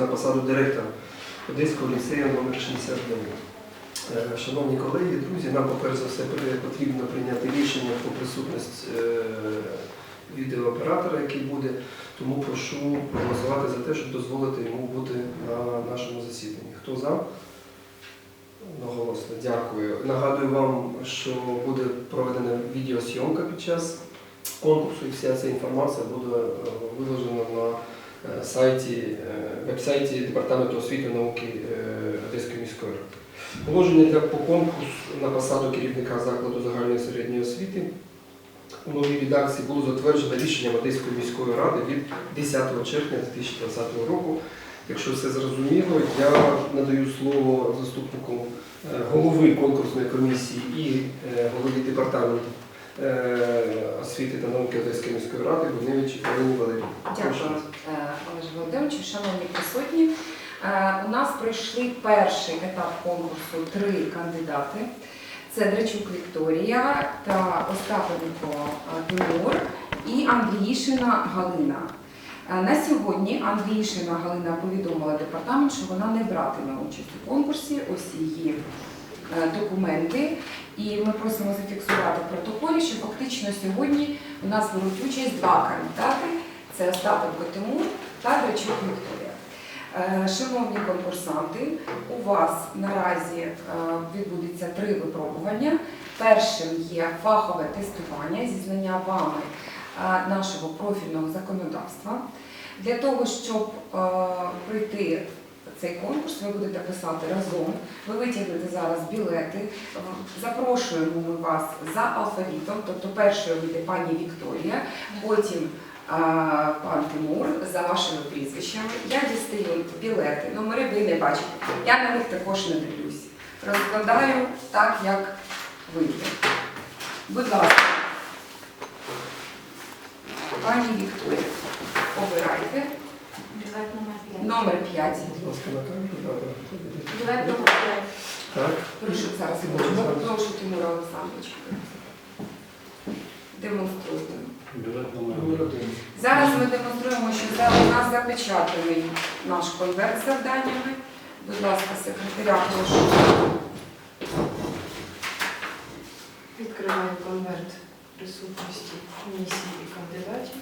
на посаду директора Одеського ліцею номер 69. Е, Шановні колеги, друзі, нам, по-перше за все, потрібно прийняти рішення про присутність е, відеооператора, який буде, тому прошу проголосувати за те, щоб дозволити йому бути на нашому засіданні. Хто за? Одноголосно, дякую. Нагадую вам, що буде проведена відеосйомка під час конкурсу, і вся ця інформація буде е, виложена на сайті, е, веб-сайті Департаменту освіти і науки е, Одеської міської ради. Положення для по конкурсу на посаду керівника закладу загальної середньої освіти у новій редакції було затверджено рішенням Одеської міської ради від 10 червня 2020 року. Якщо все зрозуміло, я надаю слово заступнику е, голови конкурсної комісії і е, голові департаменту е, освіти та науки Одеської міської ради Гуневич Олені Валерійовні. Дякую, е, Олеже Володимировичу. Шановні присутні, е, у нас пройшли перший етап конкурсу три кандидати. Це Драчук Вікторія та Остапенко е, Тимур і Андріїшина Галина. Е, На сьогодні Андріїшина Галина повідомила департамент, що вона не братиме участь у конкурсі. Ось її е, документи. І ми просимо зафіксувати в протоколі, що фактично сьогодні у нас беруть участь два кандидати. Це Остапенко Тимур та Драчук Вікторія. Е, Шановні конкурсанти, у вас наразі е, відбудеться три випробування. Першим є фахове тестування зі знання вами е, нашого профільного законодавства. Для того, щоб е, пройти цей конкурс, ви будете писати разом. Ви витягнете зараз білети. Запрошуємо ми вас за алфавітом, тобто першою вийде пані Вікторія, потім пан Тимур за вашими прізвищами. Я дістаю білети, номери ви не бачите. Я на них також не дивлюсь. Розкладаю так, як вийде. Будь ласка, пані Вікторія, обирайте. Білет номер 5. Номер 5. Будь ласка, накажете, да, да. Білет номер 5. Так. Прошу зараз прошу Тимура Олександровича. Номер один. Зараз ми демонструємо, що це у нас запечатаний наш конверт з завданнями. Будь ласка, секретаря, прошу. Відкриваю конверт присутності комісії і кандидатів.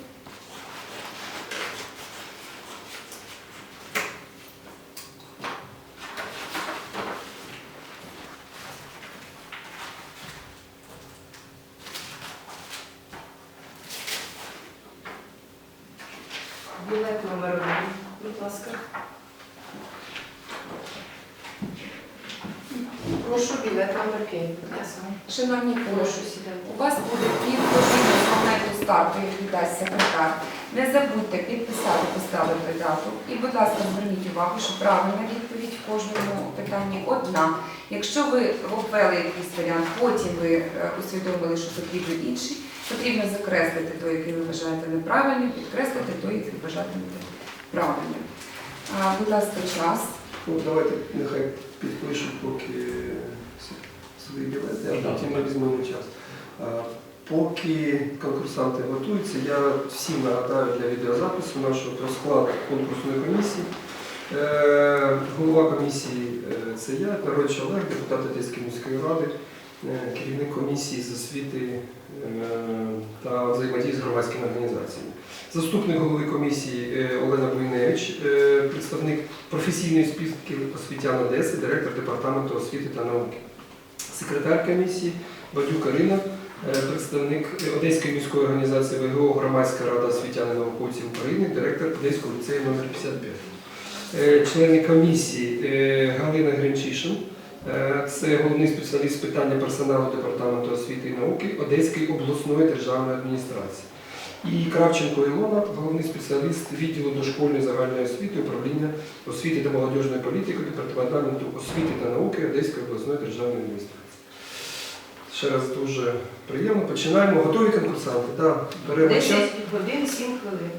Білет номер 1, будь ласка. Прошу білет номер 5. Шановні Прошу у вас буде півгодини з моменту старту, як віддасть секретар. Не забудьте підписати, поставити дату. І, будь ласка, зверніть увагу, що правильна відповідь в кожному питанні одна. Якщо ви ввели якийсь варіант, потім ви е, усвідомили, що потрібен інший, потрібно закреслити той, який ви вважаєте неправильним, підкреслити той, який вважатимете правильним. Будь ласка, час. Ну, давайте нехай підпишуть поки свої білети, а потім ми візьмемо час. Поки конкурсанти готуються, я всім нагадаю для відеозапису нашого про склад конкурсної комісії. Е, Голова комісії е, це я, Перович Олег, депутат Одеської міської ради, е, керівник комісії з освіти е, та взаємодії з громадськими організаціями. Заступник голови комісії е, Олена Буйневич, е, представник професійної спілки освітян Одеси, директор департаменту освіти та науки. Секретар комісії Бадюк Карина, е, представник Одеської міської організації ВГО Громадська рада освітян і науковців України, директор Одеського ліцею номер 55. Е, Члени комісії е, Галина Гринчишин, це головний спеціаліст з питання персоналу департаменту освіти і науки Одеської обласної державної адміністрації. І Кравченко Ілона, головний спеціаліст відділу дошкільної загальної освіти, управління освіти та молодіжної політики департаменту освіти та науки Одеської обласної державної адміністрації. Ще раз дуже приємно. Починаємо. Готові конкурсанти? Да. Беремо час. 10 годин 7 хвилин.